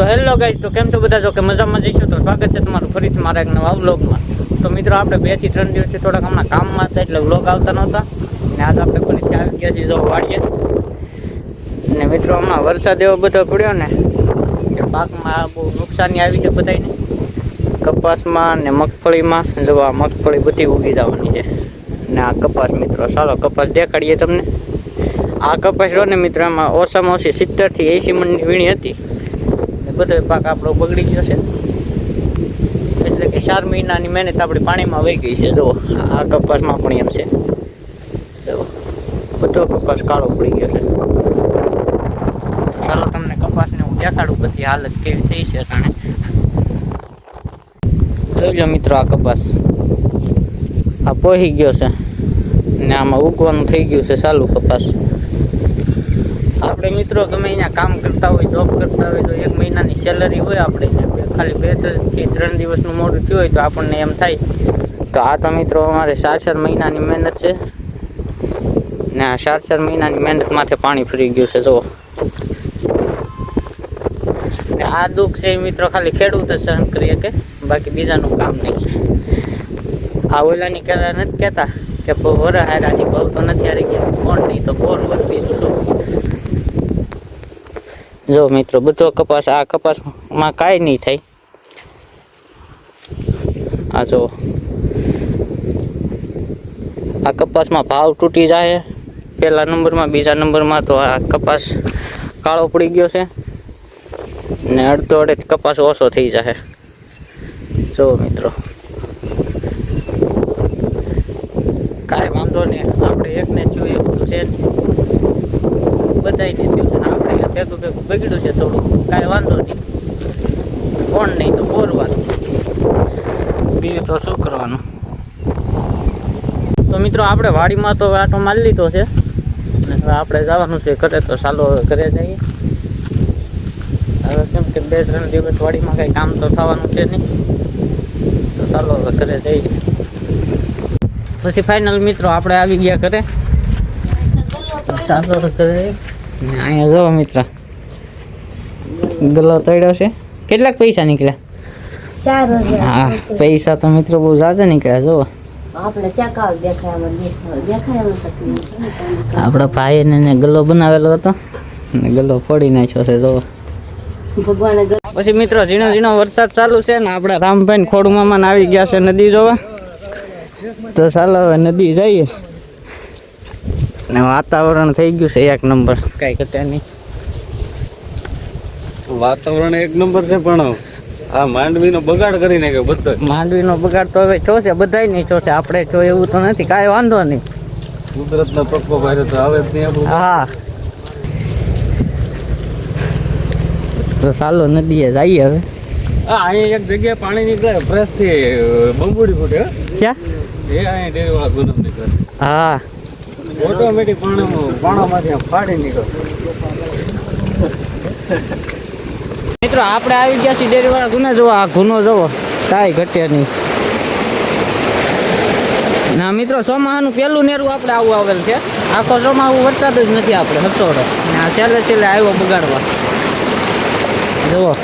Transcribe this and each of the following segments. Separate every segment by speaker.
Speaker 1: તો hello guys તો કેમ છો બધા? જો કે મજામાં જઈશું તો સ્વાગત છે તમારું ફરીથી મારા એક નવા વ્લોગમાં તો મિત્રો, આપણે બેથી ત્રણ દિવસથી થોડાક હમણાં કામમાં હતા, એટલે વ્લોગ આવતા નહોતા. ને આજ આપણે ફરીથી આવી ગયા છીએ, જો વાળીએ ને મિત્રો, હમણાં વરસાદ એવો બધો પડ્યો ને, કે પાકમાં બહુ નુકસાની આવી છે બધાને કપાસમાં ને મગફળીમાં. જો આ મગફળી બધી ઉગી જવાની છે. ને આ કપાસ મિત્રો, ચાલો કપાસ દેખાડીએ તમને. આ કપાસ રહ્યો ને મિત્રો, એમાં ઓછામાં ઓછી સિત્તેરથી એંસી મણની વીણી હતી. બધો પાક આપણો બગડી ગયો છે. એટલે કે ચાર મહિનાની મહેનત આપણી પાણીમાં વહી ગઈ છે જો આ કપાસમાં પણ એમ છે. જો બધો કપાસ કાળો પડી ગયો છે. ચાલો તમને કપાસને હું દેખાડું પછી હાલત કેવી થઈ છે અટાણે. જોઈ મિત્રો આ કપાસ. આ પોહી ગયો છે. ને આમાં ઉગવાનું થઈ ગયું છે ચાલુ કપાસ. આપણે મિત્રો ગમે અહીંયા કામ કરતા હોય જોબ કરતા હોય તો એક મહિનાની સેલરી હોય આપણે ખાલી બેથી ત્રણ દિવસનું મોડું થયું હોય તો આપણને એમ થાય તો આ તો મિત્રો અમારે ચાર ચાર મહિનાની મહેનત છે ને આ ચાર ચાર મહિનાની મહેનત માથે પાણી ફરી ગયું છે જો આ દુઃખ છે મિત્રો ખાલી ખેડૂત સહન કરી શકે, બાકી બીજાનું કામ નહીં. આ ઓલાની કહેતા નથી કહેતા કે વરા હારા ભાવ તો નથી હારી ગયા, કોણ નહીં તો કોણ વર બીજું શું? જો મિત્રો, બધો કપાસ, આ કપાસમાં કાંઈ નહીં થાય. આ જો, આ કપાસમાં ભાવ તૂટી જાય પહેલા નંબરમાં, બીજા નંબરમાં તો આ કપાસ કાળો પડી ગયો છે. ને અડધો અડધ કપાસ ઓછો થઈ જાય જો મિત્રો, કાંઈ વાંધો નહીં. આપણે એકને જોઈએ, બધું છે બધાને થયું છે. આપણે ભેગું ભેગું. બગડ્યું છે થોડું કાંઈ વાંધો નહીં. કોણ નહીં તો બોરવાનું બીજું તો શું કરવાનું? તો મિત્રો, આપણે વાડીમાં તો આટો મારી લીધો છે. અને હવે આપણે જવાનું છે ઘરે, તો ચાલો હવે ઘરે જઈએ. હવે કેમ કે બે, ત્રણ દિવસ વાડીમાં કંઈ કામ તો થવાનું છે નહીં. તો ચાલો હવે ઘરે જઈએ. પછી ફાઇનલ મિત્રો, આપણે આવી ગયા ઘરે. ચાલો તો ઘરે અહીંયા જો મિત્ર ગલો તળ્યો છે. કેટલાક પૈસા નીકળ્યા? હા પૈસા તો મિત્રો બહુ ઝાઝા નીકળ્યા જો
Speaker 2: આપણે ચકાવ દેખાય દેખાય દેખાય
Speaker 1: આપણા ભાઈને ને ગલો બનાવેલો હતો. ને ગલો ફોડી નાખ્યો છે જો પછી મિત્રો ઝીણો ઝીણો વરસાદ ચાલુ છે ને આપણા રામભાઈ ખોડમાં આવી ગયા છે નદી જોવા. તો ચાલો હવે નદી જઈએ. ને વાતાવરણ થઈ ગયું છે એક નંબર. કાંઈ ઘટે નહીં.
Speaker 3: વાતાવરણ એક નંબર છે પણ આ માંડવીનો બગાડ કરી નાખ્યો બધો
Speaker 1: માંડવીનો બગાડ તો હવે છો છે બધાય નહીં છો છે. આપણે છો એવું તો નથી કાંઈ વાંધો નહીં.
Speaker 3: કુદરતનો પ્રકોપ આવ્યો તો આવે
Speaker 1: હા. તો ચાલો નદીએ જઈએ હવે.
Speaker 3: હા અહીંયા એક જગ્યાએ પાણી નીકળે ફ્રેશથી બંબુડી ફૂટે
Speaker 1: ક્યાં?
Speaker 3: એ અહીંયા ડેરી વાળા ગુલામ નીકળે
Speaker 1: હા.
Speaker 3: ઓટોમેટિક પાણામાં પાણામાંથી ફાડી નીકળે.
Speaker 1: મિત્રો, આપણે આવી ગયા છીએ ડેરીવાળા ગુના જોવા. આ ગુનો જોવો. કાંઈ ઘટે નહીં. ના, મિત્રો, ચોમાહાનું પહેલું નેરું આપણે આવું આવેલ છે. આખો ચોમાહું વરસાદ જ નથી આપણે હસોડો આ છેલ્લે છેલ્લે આવ્યો બગાડવા. જુઓ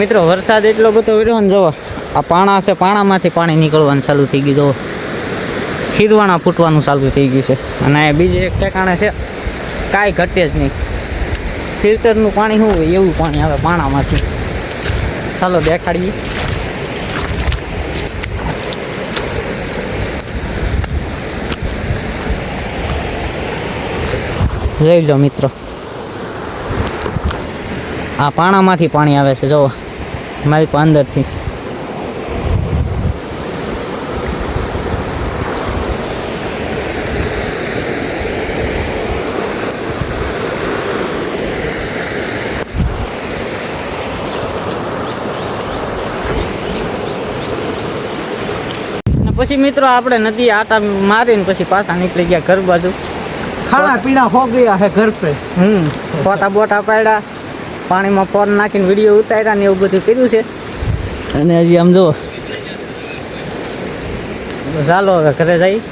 Speaker 1: મિત્રો, વરસાદ એટલો બધો વર્યો ને જુઓ આ પાણા છે, પાણામાંથી પાણી નીકળવાનું ચાલુ થઈ ગયું. ખીરવાણા ફૂટવાનું ચાલુ થઈ ગયું છે. અને બીજે એક ઠેકાણે છે, કાંઈ ઘટે જ નહીં. ફિલ્ટરનું પાણી શું હોય, એવું પાણી આવે પાણામાંથી. ચાલો દેખાડીએ. જોઈ લો મિત્રો. આ પાણામાંથી પાણી આવે છે જુઓ મારી અંદરથી. પછી મિત્રો આપણે નદી આટા મારીને પછી પાછા નીકળી ગયા ઘર બાજુ.
Speaker 4: ખાણા પીણા હો ગયા હે ઘર પે.
Speaker 1: હમ ફોટા બોટા પાડ્યા પાણીમાં ફોન નાખીને વીડિયો ઉતાર્યા ને એવું બધું કર્યું છે. અને હજી આમ જો. ચાલો હવે ઘરે જઈ.